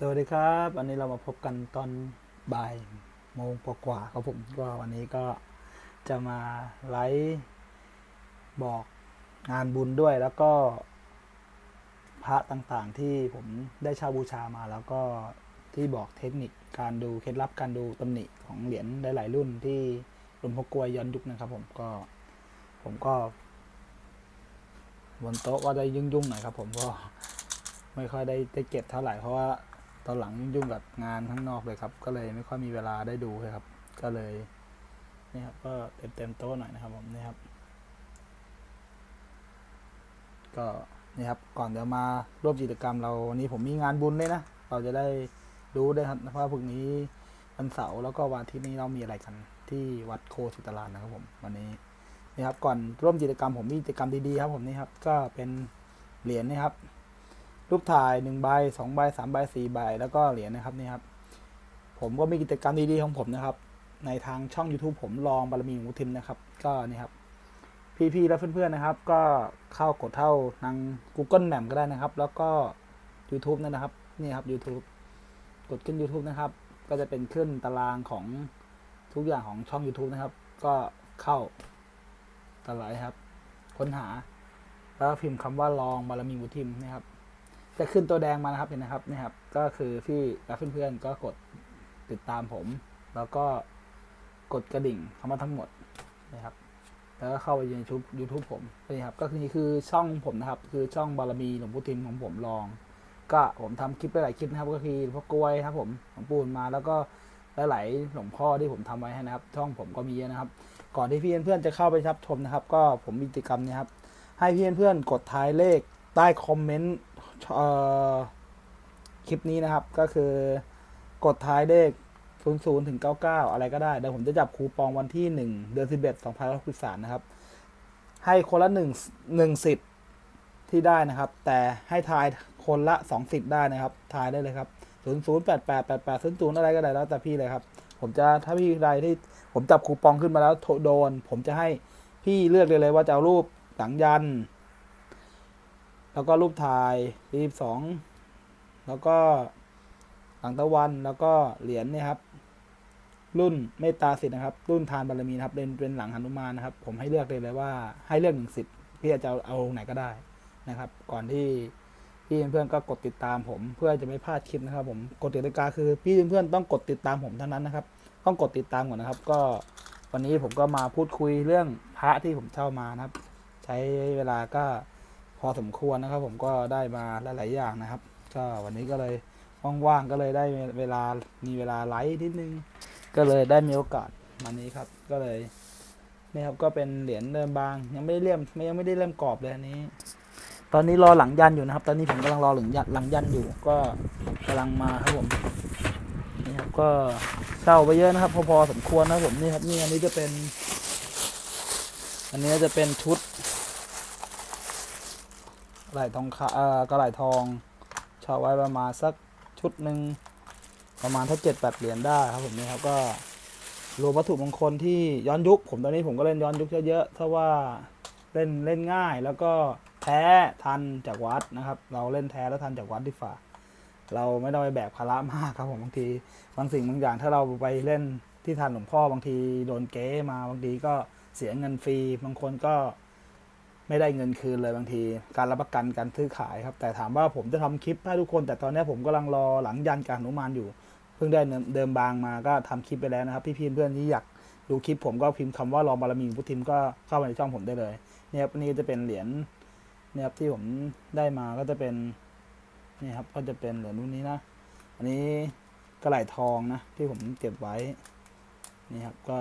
สวัสดีครับ วันนี้เรามาพบกันตอนบ่ายโมงกว่าครับผมก็วันนี้ก็จะมาไลฟ์บอกงานบุญด้วยแล้วก็ พระต่างๆที่ผมได้เช่าบูชามาแล้วก็ที่บอกเทคนิคการดูเคล็ดลับการดูตำหนิของเหรียญหลายๆรุ่นที่หลวงพ่อกลวยย้อนยุคนะครับผมก็ผมก็ บนโต๊ะก็ได้ยุ่งๆหน่อยครับผมก็ไม่ค่อยได้ได้เก็บเท่าไหร่เพราะว่า ตอนหลังยุ่งกับงานข้างนอกเลยครับ ก็เลยไม่ค่อยมีเวลาได้ดูเลยครับ ก็เลยนี่ครับก็เต็มเต็มโต๊ะหน่อยนะครับผมนี่ครับ ก็นี่ครับก่อนจะมาร่วมกิจกรรมเราวันนี้ผมมีงานบุญเลยนะเราจะได้รู้ได้ครับว่าพรุ่งนี้วันเสาร์แล้วก็วันอาทิตย์นี้เรามีอะไรกันที่วัดโคสิตารานนะครับผมวันนี้นี่ครับก่อนร่วมกิจกรรมผมมีกิจกรรมดีๆครับผมนี่ครับ ก็เป็นเหรียญนี่ครับ รูปถ่ายหนึ่งใบสองใบสามใบสี่ใบแล้วก็เหรียญนะครับนี่ครับ ผมก็มีกิจกรรมดีๆของผมนะครับ ในทางช่อง YouTube ผมลองบารมีหมูทิมนะครับ ก็นี่ครับพี่ๆและเพื่อนๆนะครับ ก็เข้ากดเท่าทาง Google Map ก็ได้นะครับ แล้วก็ YouTube นั่นนะครับนี่ครับ YouTube กดขึ้น YouTube นะครับ ก็จะเป็นขึ้นตารางของทุกอย่างของช่อง YouTube นะครับ ก็เข้าตลาดครับ ค้นหา แล้วพิมพ์คำว่าลองบารมีหมูทิมนะครับ จะขึ้นตัวแดงมานะครับเห็นนะครับนี่ครับ ก็คือพี่และเพื่อนๆก็กดติดตามผม แล้วก็กดกระดิ่งเข้ามาทั้งหมดนะครับ แล้วก็เข้าไปในชุบ YouTube ผมนี่ครับ ก็คือนี่คือช่องผมนะครับ คือช่องบารมีหลวงปู่ทิมของผมลอง ก็ผมทำคลิปหลายคลิปนะครับ ก็คือพ่อกล้วยครับ ผมหลวงปู่มาแล้วก็หลายๆหลวงพ่อที่ผมทำไว้ให้นะครับ ช่องผมก็มีเยอะนะครับ ก่อนที่พี่เพื่อนๆจะเข้าไปรับชมนะครับ ก็ผมมีกิจกรรมนะครับ ให้พี่เพื่อนๆกดท้ายเลขใต้คอมเมนต์ คลิปนี้นะครับก็คือกดท้ายเลข00ถึง99 อะไรก็ได้เดี๋ยวผมจะจับคูปองวันที่ 1 เดือน 11 2063นะครับ ให้คนละ1 1สิทธิ์ที่ได้นะครับ แต่ให้ทายคนละ2สิทธิ์ได้นะครับ ทายได้เลยครับ00 88 88 00อะไรก็ได้แล้วแต่พี่เลยครับ ผมจะถ้าพี่ใดที่ผมจับคูปองขึ้นมาแล้วโดน ผมจะให้พี่เลือกเลยเลยว่าจะเอารูปหลังยัน แล้วก็รูปถ่ายรีบสองแล้วก็หลังตะวันแล้วก็เหรียญเนี่ยครับ รุ่นเมตตาสิทธิ์นะครับ รุ่นทานบารมีนะครับเป็นเป็นหลังหนุมานนะครับ ผมให้เลือกเลยเลยว่าให้เลือกหนึ่งสิทธิ์พี่จะเอาเอาไหนก็ได้นะครับ ก่อนที่พี่เพื่อนๆก็กดติดตามผม เพื่อจะไม่พลาดคลิปนะครับ ผมกฎกติกาคือ พี่เพื่อนๆต้องกดติดตามผมเท่านั้นนะครับ ต้องกดติดตามก่อนนะครับ ก็วันนี้ผมก็มาพูดคุยเรื่องพระที่ผมเช่ามานะครับ ใช้เวลาก็ พอสมควรนะครับ ผมก็ได้มาหลายๆอย่างนะครับ ก็วันนี้ก็เลยว่างๆก็เลยได้เวลามีเวลาไลฟ์นิดนึง ก็เลยได้มีโอกาสมานี้ครับ ก็เลยนี่ครับก็เป็นเหรียญเดิมบาง ยังไม่ได้เลี่ยมไม่ยังไม่ได้เล่มกรอบเลยอันนี้ ตอนนี้รอหลังยันอยู่นะครับ ตอนนี้ผมกำลังรอหลังยันหลังยันอยู่ ก็กำลังมาครับผมนี่ครับก็เช่าไปเยอะนะครับ พอพอสมควรนะครับผมนี่ครับนี่อันนี้จะเป็น อันนี้จะเป็นชุด ไหลทองคำเอ่อกระไหลทองเช่าไว้ประมาณสักชุดหนึ่งประมาณถ้าเจ็ดแปดเหรียญได้ครับผมนี่ครับก็รวมวัตถุมงคลที่ย้อนยุค ผมตอนนี้ผมก็เล่นย้อนยุคเยอะๆถ้าว่าเล่นเล่นง่ายแล้วก็แท้ทันจากวัดนะครับ เราเล่นแท้แล้วทันจากวัดดีฝ่าเราไม่ต้องไปแบกภาระมากครับผมบางทีบางสิ่งบางอย่างถ้าเราไปเล่นที่ทันหลวงพ่อบางทีโดนเก๊มาบางทีก็เสียเงินฟรีบางคนก็ ไม่ได้เงินคืนเลยบางที การรับประกันการซื้อขายครับ แต่ถามว่าผมจะทำคลิปให้ทุกคน แต่ตอนนี้ผมกำลังรอหลังยันการหนุมานอยู่ เพิ่งได้เดิมบางมาก็ทำคลิปไปแล้วนะครับ พี่ๆเพื่อนที่อยากดูคลิปผมก็พิมพ์คำว่ารอบารมีพุทธิมก็เข้ามาในช่องผมได้เลยเนี่ยครับนี่จะเป็นเหรียญเนี่ยครับที่ผมได้มาก็จะเป็นนี่ครับก็จะเป็นเหรียญรุ่นนี้นะอันนี้กระไหลทองนะที่ผมเก็บไว้นี่ครับก็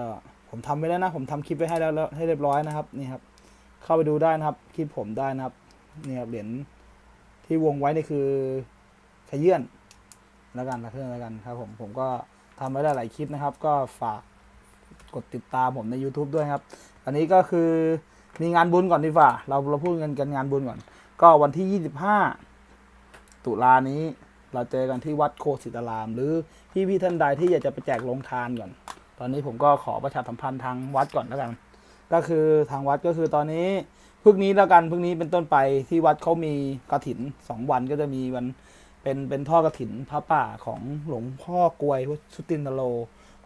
ผมทำไปแล้วนะ ผมทำคลิปไว้ให้แล้วให้เรียบร้อยนะครับนี่ครับ เข้าไปดูได้นะครับคลิปผมได้นะครับเนี่ยครับเหรียญที่วงไว้นี่คือขยื่นแล้วกันนะเพื่อนแล้วกันครับผมผมก็ทำไว้ได้หลายคลิปนะครับ ก็ฝากกดติดตามผมใน YouTube ด้วยครับ อันนี้ก็คือมีงานบุญก่อนดีกว่า เราเราพูดกันกันงานบุญก่อน ก็วันที่ 25 ตุลานี้ เราเจอกันที่วัดโคสิตาราม หรือพี่พี่ท่านใดที่อยากจะไปแจกโรงทานก่อน ตอนนี้ผมก็ขอประชาสัมพันธ์ทางวัดก่อนแล้วกัน ก็คือทางวัดก็คือตอนนี้พรุ่งนี้แล้วกันพรุ่งนี้เป็นต้นไปที่วัดเขามีกระถินสองวันก็จะมีวันเป็นเป็นท่อกระถินพระป่าของหลวงพ่อกลวยสุตินโล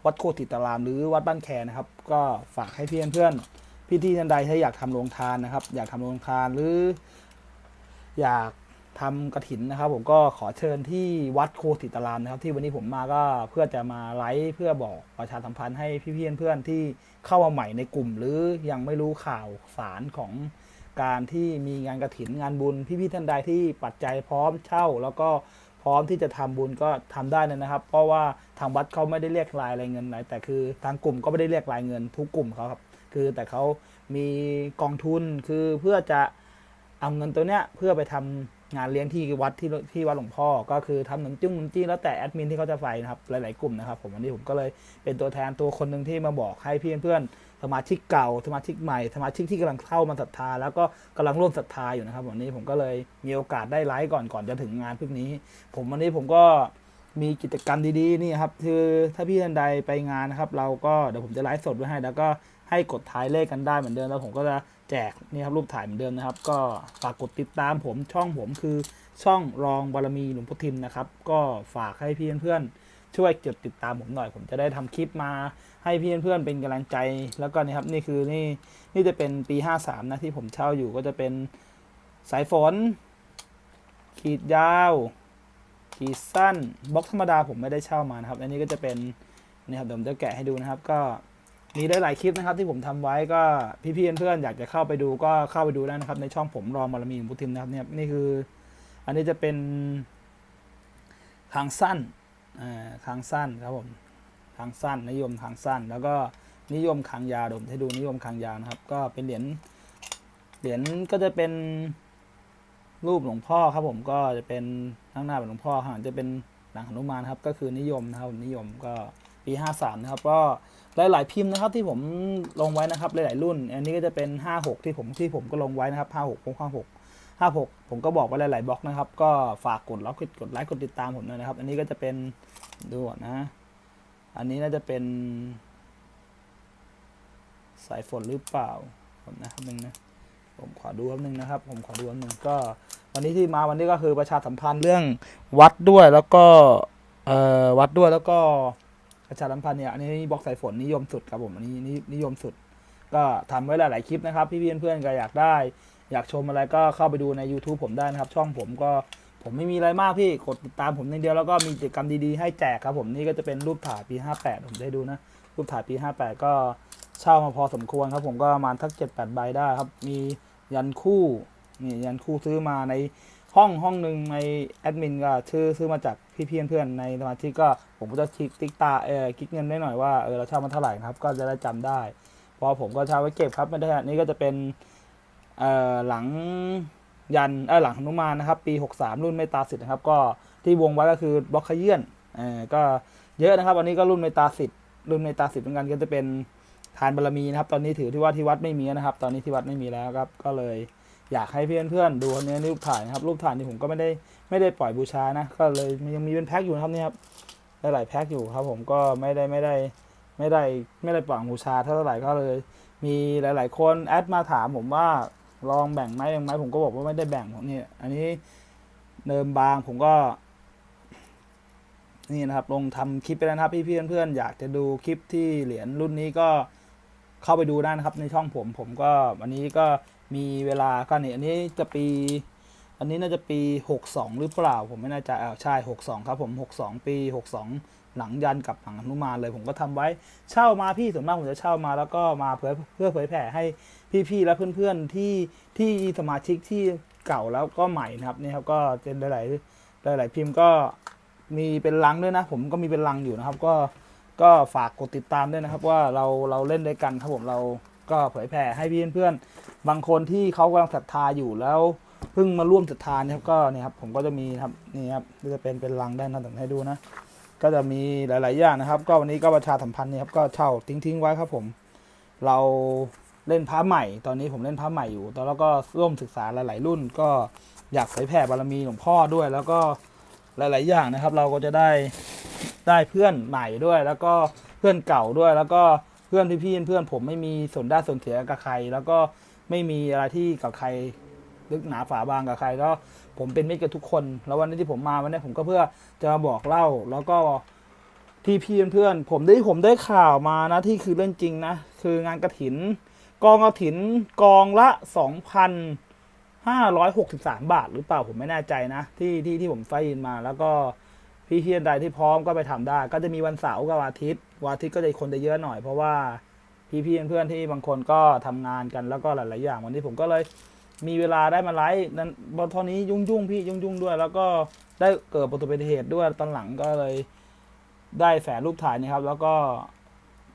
วัดโคติตาราม หรือวัดบ้านแคนะครับ ก็ฝากให้เพื่อนเพื่อนพี่ที่ท่านใดถ้าอยากทำโรงทานนะครับ อยากทำโรงทานหรือ อยาก ทำกระถินนะครับ ผมก็ขอเชิญที่วัดโคติตารามนะครับ ที่วันนี้ผมมาก็เพื่อจะมาไลฟ์เพื่อบอกประชาสัมพันธ์ให้พี่ๆเพื่อนที่เข้ามาใหม่ในกลุ่ม หรือยังไม่รู้ข่าวสารของการที่มีงานกระถินงานบุญพี่ๆท่านใดที่ปัจจัยพร้อมเช่า แล้วก็พร้อมที่จะทำบุญก็ทำได้เลยนะครับ เพราะว่าทางวัดเขาไม่ได้เรียกรายอะไรเงินอะไรแต่คือทางกลุ่มก็ไม่ได้เรียกรายเงินทุกกลุ่มเขาครับคือแต่เขามีกองทุนคือเพื่อจะเอาเงินตัวเนี้ยเพื่อไปทำ งานเลี้ยงที่วัดที่ที่วัดหลวงพ่อ ก็คือทำหนมจิ้งหนมจี้แล้วแต่แอดมินที่เขาจะไปนะครับหลาย ๆ กลุ่มนะครับผมวันนี้ผมก็เลยเป็นตัวแทนตัวคนหนึ่งที่มาบอกให้เพื่อนเพื่อนสมาชิกเก่าสมาชิกใหม่สมาชิกที่กำลังเข้ามาศรัทธา แล้วก็กำลังร่วมศรัทธาอยู่นะครับวันนี้ผมก็เลยมีโอกาสได้ไลฟ์ก่อนก่อนจะถึงงานพวกนี้ ผมวันนี้ผมก็มีกิจกรรมดีๆนี่ครับคือถ้าพี่ท่านใดไปงานนะครับ เราก็เดี๋ยวผมจะไลฟ์สดไว้ให้ แล้วก็ให้กดท้ายเลขกันได้เหมือนเดิมแล้วผมก็จะ แจกนี่ครับรูปถ่ายเหมือนเดิมนะครับ ก็ฝากกดติดตามผมช่องผมคือช่องรองบารมีหลวงพ่อทิมนะครับ ก็ฝากให้พี่เพื่อนๆช่วยกดติดตามผมหน่อย ผมจะได้ทำคลิปมาให้พี่เพื่อนๆเป็นกำลังใจแล้วก็นี่ครับนี่คือนี่นี่จะเป็นปี 53 นะที่ผมเช่าอยู่ก็จะเป็นสายฝน ขีดยาว ขีดสั้นบล็อกธรรมดาผมไม่ได้เช่ามานะครับ อันนี้ก็จะเป็นนี่ครับเดี๋ยวผมจะแกะให้ดูนะครับก็ มีได้หลายคลิปนะครับที่ผมทำไว้ก็พี่ๆเพื่อนๆอยากจะเข้าไปดูก็เข้าไปดูได้นะครับ ในช่องผมรองบารมีของพุทธิมนะครับเนี่ยนี่คือ อันนี้จะเป็นทางสั้นอ่าทางสั้นครับผมทางสั้นนิยมทางสั้น แล้วก็นิยมคางยาวเดี๋ยวผมให้ดูนิยมคางยาวนะครับ ก็เป็นเหรียญเหรียญก็จะเป็นรูปหลวงพ่อครับผมก็จะเป็นข้างหน้าเป็นหลวงพ่อข้างหลังจะเป็นหลังหนุมานครับ ก็คือนิยมนะครับนิยมก็ ปี 53 นะครับ ก็หลาย ๆ พิมพ์นะครับที่ผมลงไว้นะครับหลาย ๆ รุ่น อันนี้ก็จะเป็น 56 ที่ผมที่ผมก็ลงไว้นะครับ 56 56 56 ผมก็บอกไว้หลาย ๆ บล็อกนะครับ ก็ฝากกดล้วกกดไลค์กดติดตามผมด้วยนะครับ อันนี้ก็จะเป็นดูก่อนะ อันนี้น่าจะเป็น สายฝนหรือเปล่าผมนะครับนึงนะผมขอดูแป๊บนึงนะครับ ผมขอดูแป๊บนึงก็วันนี้ที่มาวันนี้ก็คือประชาสัมพันธ์เรื่องวัดด้วยแล้วก็เอ่อวัดด้วยแล้วก็ ประชาสัมพันธ์เนี่ยอันนี้บล็อกสายฝนนิยมสุดครับผมอันนี้นินิยมสุด ก็ทำไว้หลาย ๆ คลิปนะครับ พี่เพื่อนๆก็อยากได้ อยากชมอะไรก็เข้าไปดูใน YouTube ผมได้นะครับ ช่องผมก็ผมไม่มีอะไรมากพี่กดติดตามผมอย่างเดียวแล้วก็มีกิจกรรมดีๆให้แจกครับผมนี่ก็จะเป็นรูปถ่ายปี 58 ผมได้ดูนะ รูปถ่ายปี 58 ก็เช่ามาพอสมควรครับผมก็ประมาณทัก 7-8 ใบได้ครับ มียันคู่นี่ยันคู่ซื้อมาใน ห้องห้องหนึ่งในแอดมินก็ชื่อซื้อมาจากพี่ๆเพื่อนในสมาชิกก็ผมก็จะคลิกติ๊กตาเออคลิกเงินได้หน่อยว่าเออเราเช่ามาเท่าไหร่นะครับ ก็จะได้จำได้ พอผมก็เช่าไว้เก็บครับไม่ได้อันนี้ก็จะเป็นเอ่อหลังยันเออหลังหนุมานนะครับ ปี 63 รุ่นเมตาสิทธิ์นะครับ ก็ที่วงไว้ก็คือบล็อกขยื่นเออก็เยอะนะครับ อันนี้ก็รุ่นเมตาสิทธิ์รุ่นเมตาสิทธิ์เหมือนกันก็จะเป็นทานบารมีนะครับ ตอนนี้ถือที่ว่าที่วัดไม่มีนะครับ ตอนนี้ที่วัดไม่มีแล้วครับ ก็เลย อยากให้เพื่อนเพื่อนๆดูนี้รูปถ่ายนะครับรูปถ่ายนี่ผมก็ไม่ได้ไม่ได้ปล่อยบูชานะก็เลยยังมีเป็นแพ็คอยู่นะครับนี่ครับหลายแพ็คอยู่ครับผมก็ไม่ได้ไม่ได้ไม่ได้ไม่ได้ปล่อยบูชาเท่าไหร่ก็เลย มีหลาย ๆ คนแอดมาถามผมว่าลองแบ่งไหมแบ่งไหมผมก็บอกว่าไม่ได้แบ่งผมเนี่ยอันนี้เนิมบางผมก็นี่นะครับลงทำคลิปไปแล้วนะครับพี่ๆเพื่อนๆอยากจะดูคลิปที่เหรียญรุ่นนี้ก็เข้าไปดูได้นะครับในช่องผมผมก็วันนี้ก็ มีเวลาก็นี่ยอันนี้จะปี อันนี้น่าจะปี 62 หรือเปล่า ผมไม่แน่ใจอ่าใช่ 62 ครับผม 62 ปี 62 หลังยันกับหลังอนุมานเลย ผมก็ทำไว้เช่ามาพี่ส่วนมากผมจะเช่ามาแล้วก็มาเพื่อเพื่อเผยแผ่ให้พี่ๆและเพื่อนๆที่ที่สมาชิกที่เก่าแล้วก็ใหม่นะครับนี่ครับก็เป็นหลายๆหลายๆพิมพ์ก็มีเป็นลังด้วยนะ ผมก็มีเป็นลังอยู่นะครับ ก็ก็ฝากกดติดตามด้วยนะครับ ว่าเราเราเล่นด้วยกันครับผมเรา ก็เผยแผ่ให้พี่เพื่อนๆบางคนที่เขากำลังศรัทธาอยู่แล้วเพิ่งมาร่วมศรัทธาเนี่ยครับก็เนี่ยครับผมก็จะมีครับนี่ครับจะเป็นเป็นลังได้นะถึงให้ดูนะ ก็จะมีหลาย ๆ อย่างนะครับ ก็วันนี้ก็ประชาสัมพันธ์เนี่ยครับก็เช่าทิ้งทิ้ง ๆ ไว้ครับผม เราเล่นพระใหม่ ตอนนี้ผมเล่นพระใหม่อยู่ตอนแล้วก็ร่วมศึกษาหลาย ๆ รุ่น ก็อยากเผยแผ่บารมีหลวงพ่อด้วย แล้วก็หลาย ๆ อย่างนะครับ เราก็จะได้ได้เพื่อนใหม่ด้วย แล้วก็เพื่อนเก่าด้วยแล้วก็ พื่อนพี่ๆเพื่อนผมไม่มีส่วนได้ส่วนเสียกับใคร แล้วก็ไม่มีอะไรที่กับใครลึกหนาฝาบางกับใครก็ผมเป็นมิตรกับทุกคน แล้ววันนี้ที่ผมมาวันนี้ผมก็เพื่อจะมาบอกเล่า แล้วก็ที่พี่เพื่อนผมได้ผมได้ข่าวมานะที่คือเรื่องจริงนะคืองานกระถิน กองกระถินกองละสองพันห้าร้อยหกสิบสามบาท หรือเปล่าผมไม่แน่ใจนะ ที่ที่ที่ผมไฟยินมา แล้วก็พี่เพียนใดที่พร้อมก็ไปทำได้ ก็จะมีวันเสาร์กับวันอาทิตย์ วันอาทิตย์ก็จะคนจะเยอะหน่อยเพราะว่าพี่พี่เพื่อนๆที่บางคนก็ทำงานกันแล้วก็หลายๆอย่างวันนี้ผมก็เลยมีเวลาได้มาไลฟ์นั้นบอตอนนี้ยุ่งยุ่งๆพี่ยุ่งยุ่งๆด้วย แล้วก็ได้เกิดประสบอุบัติเหตุด้วยตอนหลังก็เลยได้แฝงรูปถ่ายนี่ครับ แล้วก็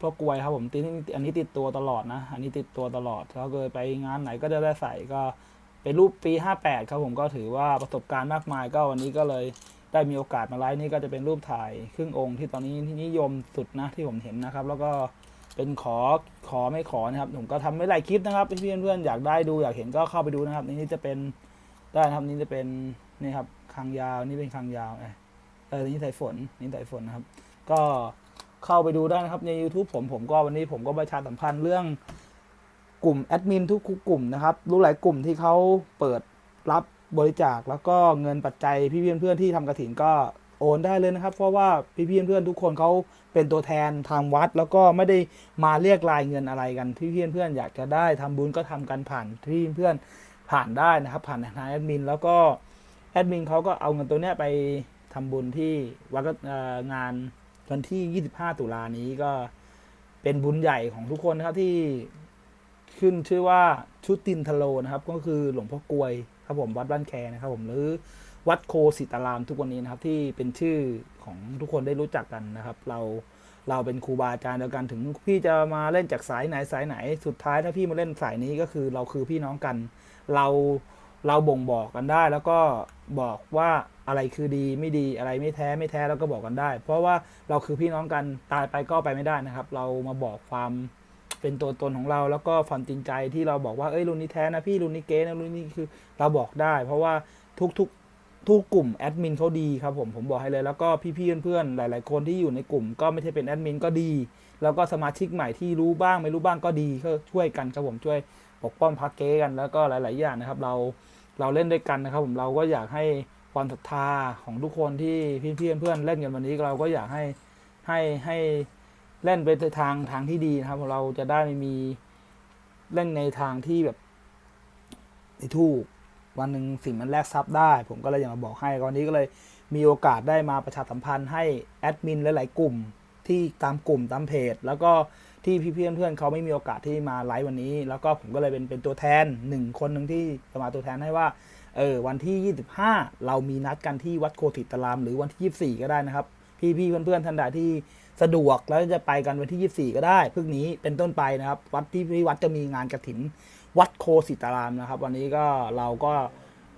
พวกกลวยครับผมติดอันนี้ติดตัวตลอดนะ อันนี้ติดตัวตลอดแล้วก็ไปงานไหนก็จะได้ใส่ก็เป็นรูปปี 58 ครับผมก็ถือว่าประสบการณ์มากมายก็วันนี้ก็เลย ได้มีโอกาสมาไลฟ์นี่ก็จะเป็นรูปถ่ายครึ่งองค์ที่ตอนนี้ที่นิยมสุดนะที่ผมเห็นนะครับ แล้วก็เป็นขอขอไม่ขอนะครับ ผมก็ทำไม่หลายคลิปนะครับพี่เพื่อนๆอยากได้ดูอยากเห็นก็เข้าไปดูนะครับ นี่จะเป็นได้นะครับนี่จะเป็นนี่ครับคางยาวนี่เป็นคางยาวเออเออนี่สายฝนนี่สายฝนนะครับ ก็เข้าไปดูได้นะครับใน YouTube ผมผมก็วันนี้ผมก็ประชาสัมพันธ์เรื่องกลุ่มแอดมินทุกกลุ่มนะครับ รู้หลายกลุ่มที่เขาเปิดรับ บริจาคแล้วก็เงินปัจจัยพี่เพื่อนๆที่ทำกระถินก็โอนได้เลยนะครับ เพราะว่าพี่เพื่อนๆทุกคนเขาเป็นตัวแทนทางวัด แล้วก็ไม่ได้มาเรียกรายเงินอะไรกันพี่เพื่อนๆอยากจะได้ทำบุญก็ทำกันผ่านพี่เพื่อนผ่านได้นะครับ ผ่านทางแอดมินแล้วก็แอดมินเขาก็เอาเงินตัวเนี้ยไปทำบุญที่วัดงานวันที่ 25 ตุลานี้ก็เป็นบุญใหญ่ของทุกคนนะครับที่ขึ้นชื่อว่าชุดตินทโลนะครับ ก็คือหลวงพ่อกลวย ครับผมวัดบ้านแคนะครับผมหรือวัดโคสิตารามทุกวันนี้นะครับที่เป็นชื่อของทุกคนได้รู้จักกันนะครับ เราเราเป็นครูบาอาจารย์เดียวกันถึงพี่จะมาเล่นจากสายไหนสายไหน สุดท้ายถ้าพี่มาเล่นสายนี้ก็คือเราคือพี่น้องกัน เราเราบ่งบอกกันได้ แล้วก็บอกว่าอะไรคือดีไม่ดีอะไรไม่แท้ไม่แท้แล้วก็บอกกันได้ เพราะว่าเราคือพี่น้องกันตายไปก็ไปไม่ได้นะครับ เรามาบอกความ เป็นตัวตนของเราแล้วก็ความจริงใจที่เราบอกว่าเอ้ยรุ่นนี้แท้นะพี่รุ่นนี้เก๊นะรุ่นนี้คือเราบอกได้ เพราะว่าทุกๆทุกกลุ่มแอดมินเขาดีครับผมผมบอกให้เลยแล้วก็พี่ๆเพื่อนๆหลาย ๆ คนที่อยู่ในกลุ่ม ก็ไม่ใช่เป็นแอดมินก็ดี แล้วก็สมาชิกใหม่ที่รู้บ้างไม่รู้บ้างก็ดีก็ช่วยกันครับผมช่วยปกป้องพักเก้กันแล้วก็หลาย ๆ อย่างนะครับ เราเราเล่นด้วยกันนะครับ ผมเราก็อยากให้ความศรัทธาของทุกคนที่พี่ๆเพื่อนๆเล่นกันวันนี้เราก็อยากให้ให้ให้ เล่นไปทางทางที่ดีนะครับ เราจะได้ไม่มีเล่นในทางที่แบบไม่ถูกวันหนึ่งสิ่งมันแลกทรัพย์ได้ ผมก็เลยอยากมาบอกให้วันนี้ก็เลยมีโอกาสได้มาประชาสัมพันธ์ให้แอดมินหลายๆกลุ่มที่ตามกลุ่มตามเพจ แล้วก็ที่พี่เพื่อนเพื่อนๆเขาไม่มีโอกาสที่มาไลฟ์วันนี้ แล้วก็ผมก็เลยเป็นเป็นตัวแทนหนึ่งคนหนึ่งที่จะมาตัวแทนให้ว่าเออวันที่ 25 เรามีนัดกันที่วัดโคติตาราม หรือวันที่ 24 ก็ได้นะครับ พี่พี่ๆเพื่อนๆท่านใดที่ สะดวกแล้วจะไปกันวันที่ 24 ก็ได้พรุ่งนี้เป็นต้นไปนะครับ วัดที่ที่วัดจะมีงานกระถิน วัดโคสิตารามนะครับ วันนี้ก็เราก็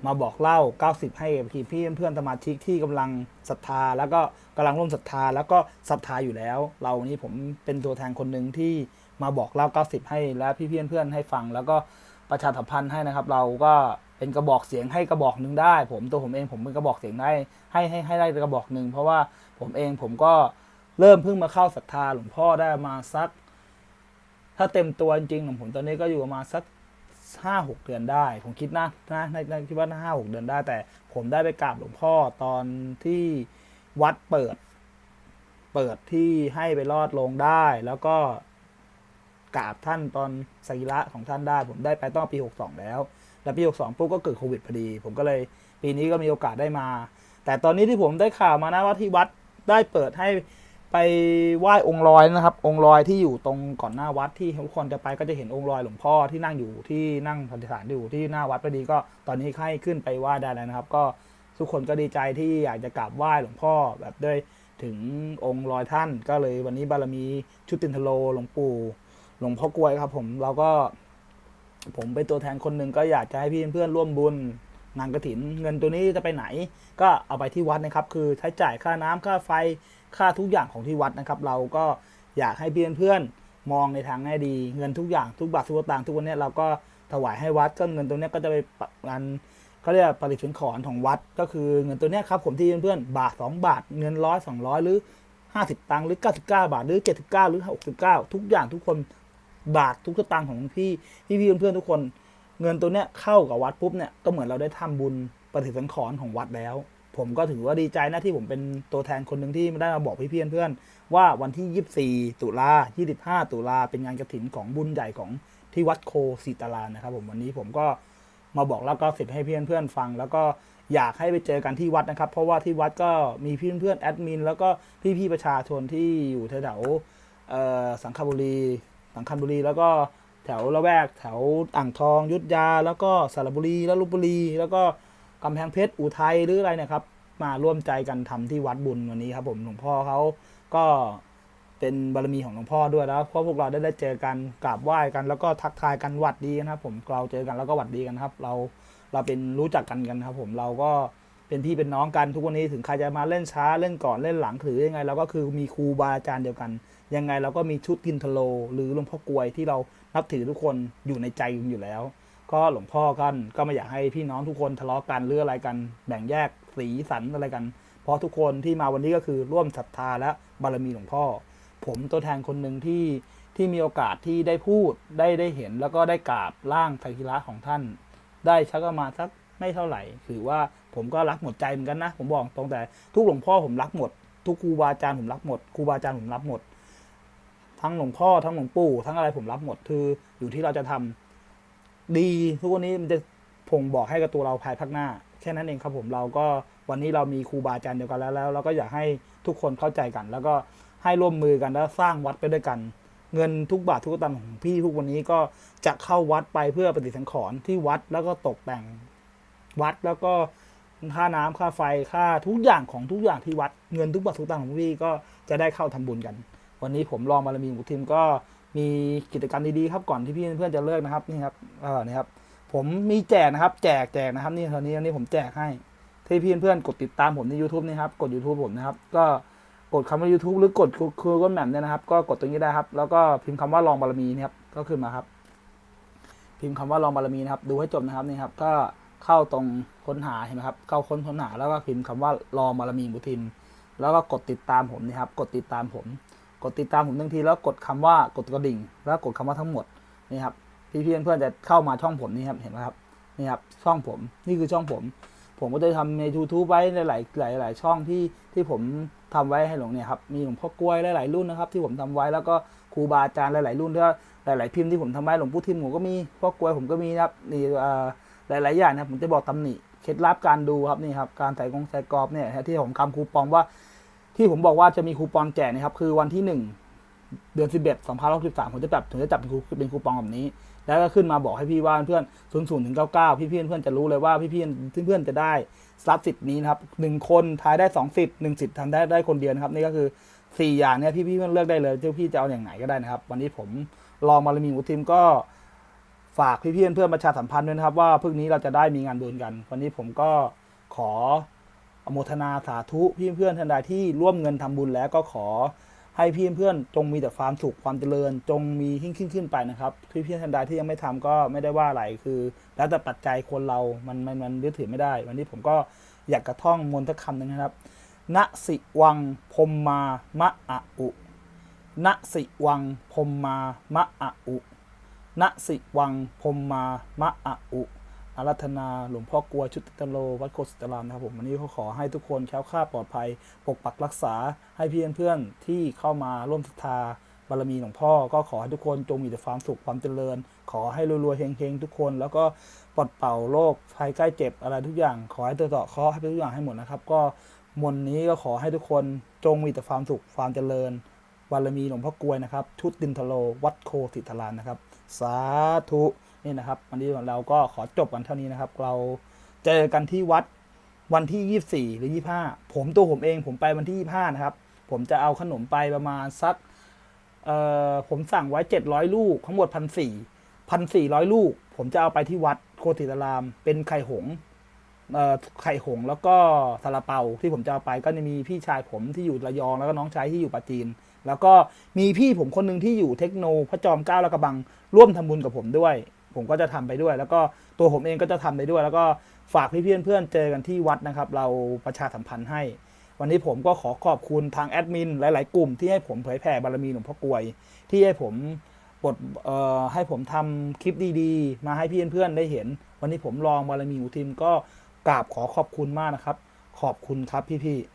มาบอกเล่า 90 ให้พี่พี่เพื่อนๆสมาชิกที่กำลังศรัทธา แล้วก็กำลังร่วมศรัทธา แล้วก็ศรัทธาอยู่แล้ว เรานี้ผมเป็นตัวแทนคนหนึ่งที่มาบอกเล่า 90 ให้และพี่พี่เพื่อนๆให้ฟัง แล้วก็ประชาสัมพันธ์ให้นะครับ เราก็เป็นกระบอกเสียงให้กระบอกหนึ่งได้ ผมตัวผมเองผมเป็นกระบอกเสียงได้ให้ให้ให้ได้กระบอกหนึ่งเพราะว่าผมเองผมก็ เริ่มเพิ่งมาเข้าศรัทธาหลวงพ่อได้มาสัก ถ้าเต็มตัวจริงๆของผมตอนนี้ก็อยู่ประมาณสักห้าหกเดือนได้ ผมคิดนะนะในคิดว่าห้าหกเดือนได้ แต่ผมได้ไปกราบหลวงพ่อตอนที่วัดเปิด เปิดที่ให้ไปรอดลงได้ แล้วก็กราบท่านตอนสรีระของท่านได้ ผมได้ไปต้องปีหกสองแล้วแล้วปีหกสองปุ๊บก็เกิดโควิดพอดี ผมก็เลยปีนี้ก็มีโอกาสได้มา แต่ตอนนี้ที่ผมได้ข่าวมานะว่าที่วัดได้เปิดให้ ไปไหว้องค์ลอยนะครับ องค์ลอยที่อยู่ตรงก่อนหน้าวัดที่ทุกคนจะไปก็จะเห็นองค์ลอยหลวงพ่อที่นั่งอยู่ที่นั่งปฏิสถานอยู่ที่หน้าวัดพอดีก็ตอนนี้ให้ขึ้นไปไหว้ได้แล้วนะครับ ก็ทุกคนก็ดีใจที่อยากจะกราบไหว้หลวงพ่อแบบด้วยถึงองค์ลอยท่าน ก็เลยวันนี้บารมีชุตินทโลหลวงปู่ หลวงพ่อกลวยครับ ผมเราก็ ผมเป็นตัวแทนคนหนึ่งก็อยากจะให้พี่เพื่อนร่วมบุญงานกระถิน เงินตัวนี้จะไปไหน ก็เอาไปที่วัดนะครับ คือใช้จ่ายค่าน้ำค่าไฟ ค่าทุกอย่างของที่วัดนะครับ เราก็อยากให้เพื่อนเพื่อนมองในทางแง่ดี เงินทุกอย่างทุกบาททุกสตางค์ทุกวันเนี้ยเราก็ถวายให้วัดก็เงินตัวเนี้ยก็จะไปปะงานเขาเรียกปฏิสินขอนของวัด ก็คือเงินตัวเนี้ยครับผมที่เพื่อนๆบาทสองบาท เงินร้อยสองร้อยหรือห้าสิบตังค์หรือเก้าสิบเก้าบาทหรือเจ็ดสิบเก้าหรือหกสิบเก้าทุกอย่างทุกคนบาททุกสตางค์ของพี่พี่พี่ๆเพื่อนๆทุกคน เงินตัวเนี้ยเข้ากับวัดปุ๊บเนี่ยก็เหมือนเราได้ทำบุญปฏิสังขรณ์ของวัดแล้ว ผมก็ถือว่าดีใจนะที่ผมเป็นตัวแทนคนหนึ่งที่ได้มาบอกพี่ๆเพื่อนว่าวันที่ 24 ตุลา25 ตุลาเป็นงานกระถินของบุญใหญ่ของที่วัดโคศิตารานะครับ ผมวันนี้ผมก็มาบอกแล้วก็เสิบให้เพื่อนๆฟัง แล้วก็อยากให้ไปเจอกันที่วัดนะครับ เพราะว่าที่วัดก็มีเพื่อนๆแอดมินแล้วก็พี่ๆประชาชนที่อยู่แถวสังขบุรี สังขบุรีแล้วก็แถวละแวกแถวอ่างทอง ยุทธยา แล้วก็สระบุรีแล้วลพบุรีแล้วก็ กำแพงเพชรอุทัยหรืออะไรเนะครับ มาร่วมใจกันทำที่วัดบุญวันนี้ครับ ผมหลวงพ่อเขาก็เป็นบารมีของหลวงพ่อด้วยแล้วเพราะพวกเราได้ได้เจอกันกราบไหว้กัน แล้วก็ทักทายกันหวัดดีกันครับผมเราเจอกันแล้วก็หวัดดีกันครับ เราเราเป็นรู้จักกันกันครับ ผมเราก็เป็นพี่เป็นน้องกันทุกวันนี้ถึงใครจะมาเล่นช้าเล่นก่อนเล่นหลังหรือยังไงเราก็คือมีครูบาอาจารย์เดียวกัน ยังไงเราก็มีชุดกินทโล หรือหลวงพ่อกลวยที่เรานับถือทุกคนอยู่ในใจอยู่แล้ว ก็หลวงพ่อกันก็ไม่อยากให้พี่น้องทุกคนทะเลาะกันหรืออะไรกัน แบ่งแยกสีสันอะไรกัน เพราะทุกคนที่มาวันนี้ก็คือร่วมศรัทธาและบารมีหลวงพ่อ ผมตัวแทนคนหนึ่งที่ที่มีโอกาสที่ได้พูดได้ได้เห็นแล้วก็ได้กราบร่างไตรกีระของท่าน ได้ชักมาสักไม่เท่าไหร่ถือว่าผมก็รักหมดใจเหมือนกันนะ ผมบอกตรงแต่ทุกหลวงพ่อผมรักหมด ทุกครูบาอาจารย์ผมรักหมดครูบาอาจารย์ผมรับหมด ทั้งหลวงพ่อทั้งหลวงปู่ทั้งอะไรผมรับหมดคืออยู่ที่เราจะทำ ดี ทุกวันนี้มันจะพงบอกให้กับตัวเราภายภาคหน้า แค่นั้นเองครับผมเราก็วันนี้เรามีครูบาอาจารย์เดียวกันแล้วแล้วเราก็อยากให้ทุกคนเข้าใจกัน แล้วก็ให้ร่วมมือกันแล้วสร้างวัดไปด้วยกัน เงินทุกบาททุกตางค์ของพี่ทุกวันนี้ก็จะเข้าวัดไปเพื่อปฏิสังขรณ์ที่วัดแล้วก็ตกแต่งวัดแล้วก็ค่าน้ำค่าไฟค่าทุกอย่างของทุกอย่างที่วัดเงินทุกบาททุกตางค์ของพี่ก็จะได้เข้าทำบุญกัน วันนี้ผมลองบารมีหมูทิมก็ มีกิจกรรมดีๆครับก่อนที่พี่เพื่อนจะเลิกนะครับนี่ครับเออนี่ครับผมมีแจกนะครับ แจกแจกนะครับ นี่ตอนนี้อันนี้ผมแจกให้ที่พี่เพื่อนกดติดตามผมใน YouTube นี่ครับกด YouTube ผมนะครับ ก็กดคำว่า YouTube หรือกดคือก็แหม่มเนี่ยนะครับ ก็กดตรงนี้ได้ครับ แล้วก็พิมพ์คำว่าลองบารมีนี่ครับก็ขึ้นมาครับ พิมพ์คำว่าลองบารมีนะครับ ดูให้จบนะครับนี่ครับ ก็เข้าตรงค้นหาเห็นไหมครับ เข้าค้นค้นหาแล้วก็พิมพ์คำว่าลองบารมีหมูทิมแล้วก็กดติดตามผมนี่ครับ กดติดตามผม กดติดตามผมทันทีแล้วกดคำว่ากดกระดิ่ง แล้วกดคำว่าทั้งหมดนี่ครับพี่เพื่อนเพื่อนจะเข้ามาช่องผมนี่ครับเห็นไหมครับนี่ครับช่องผมนี่คือช่องผม ผมก็จะทำใน YouTube ไว้หลายหลายหลายช่องที่ที่ผมทำไว้ให้หลวงเนี่ยครับมีหลวงพ่อกล้วยหลายๆรุ่นนะครับที่ผมทำไว้แล้วก็ครูบาอาจารย์หลายๆรุ่นที่หลาย ๆ พิมพ์ที่ผมทำไว้หลวงปู่ทิมผมก็มีพ่อกล้วยผมก็มีครับนี่อ่อหลาย ๆ อย่างนะผมจะบอกตำหนิเคล็ดลับการดูครับนี่ครับการใส่กงใส่กรอบเนี่ยที่ผมคำคูปองว่า ที่ผมบอกว่าจะมีคูปองแจกนะครับ คือวันที่หนึ่งเดือนสิบเอ็ดสองพันสิบสามผมจะจับถึงจะจับเป็นคูเป็นคูปองแบบนี้ แล้วก็ขึ้นมาบอกให้พี่ว่าเพื่อนศูนย์ศูนย์ถึงเก้าเก้าพี่เพื่อนเพื่อนจะรู้เลยว่าพี่เพื่อนเพื่อนจะได้รับสิทธิ์นี้นะครับหนึ่งคนทายได้สองสิทธิ์หนึ่งสิทธิ์ทำได้ได้คนเดียวนะครับนี่ก็คือสี่อย่างเนี่ยพี่พี่เพื่อนเลือกได้เลยที่พี่จะเอาอย่างไหนก็ได้นะครับ วันนี้ผมลองมาลมีหมูทิมก็ฝากพี่เพื่อนเพื่อนประชาสัมพันธ์ด้วยนะครับ ว่าพรุ่งนี้เราจะได้มีงานบุญกัน วันนี้ผมก็ขอ โมทนาสาธุพี่เพื่อนท่านใดที่ร่วมเงินทำบุญแล้วก็ขอให้พี่เพื่อนจงมีแต่ความสุขความเจริญ จงมีขึ้นขึ้นขึ้นไปนะครับพี่เพื่อนท่านใดที่ยังไม่ทำก็ไม่ได้ว่าอะไรคือ แล้วแต่ปัจจัยคนเรา มันมันมันยึดถือไม่ได้ วันนี้ผมก็อยากกระท่องมนต์สักคำหนึ่งนะครับณสิวังพมมามะอะอุณสิวังพมมามะอะอุณสิวังพมมามะอะอุ อารัธนาหลวงพ่อกลัวชุติตโลวัดโคสิตรามนะครับผมวันนี้เขาขอให้ทุกคนแค้วคลาดปลอดภัย ปกปักรักษาให้เพี่อนเพื่อนที่เข้ามาร่วมศรัทธาบารมีหลวงพ่อก็ขอให้ทุกคนจงมีแต่ความสุขความเจริญ ขอให้รวยๆเฮงๆทุกคน แล้วก็ปลดเป่าโรคภัยใกล้เจ็บอะไรทุกอย่าง ขอให้ตัวต่อเคาะห์ให้ทุกอย่างให้หมดนะครับ ก็มนนี้ก็ขอให้ทุกคนจงมีแต่ความสุขความเจริญบารมีหลวงพ่อกลวยนะครับ ชุดดินทโลวัดโคสิทารามนะครับ สาธุ นี่นะครับ วันนี้เราก็ขอจบกันเท่านี้นะครับ เราเจอกันที่วัดวันที่ 24 หรือ 25 ผมตัวผมเองผมไปวันที่ 25 นะครับ ผมจะเอาขนมไปประมาณสักเอ่อผมสั่งไว้ 700 ลูก ทั้งหมดพันสี่พันสี่ร้อยลูก ผมจะเอาไปที่วัดโคติตาราม เป็นไข่หงเอ่อไข่หงแล้วก็ซาลาเปาที่ผมจะเอาไปก็จะมีพี่ชายผมที่อยู่ระยองแล้วก็น้องชายที่อยู่ปราจีน แล้วก็มีพี่ผมคนหนึ่งที่อยู่เทคโนพระจอมเกล้าและกระบังร่วมทำบุญกับผมด้วย ผมก็จะทำไปด้วย แล้วก็ตัวผมเองก็จะทำไปด้วย แล้วก็ฝากพี่ๆเพื่อนเจอกันที่วัดนะครับ เราประชาสัมพันธ์ให้ วันนี้ผมก็ขอขอบคุณทางแอดมินหลาย ๆ กลุ่มที่ให้ผมเผยแผ่บารมีหลวงพ่อกลวย ที่ให้ผมบทเอ่อให้ผมทำคลิปดีๆ มาให้พี่เพื่อนๆได้เห็น วันนี้ผมลองบารมีหมูทิมก็กราบขอขอบคุณมากนะครับ ขอบคุณครับพี่ๆ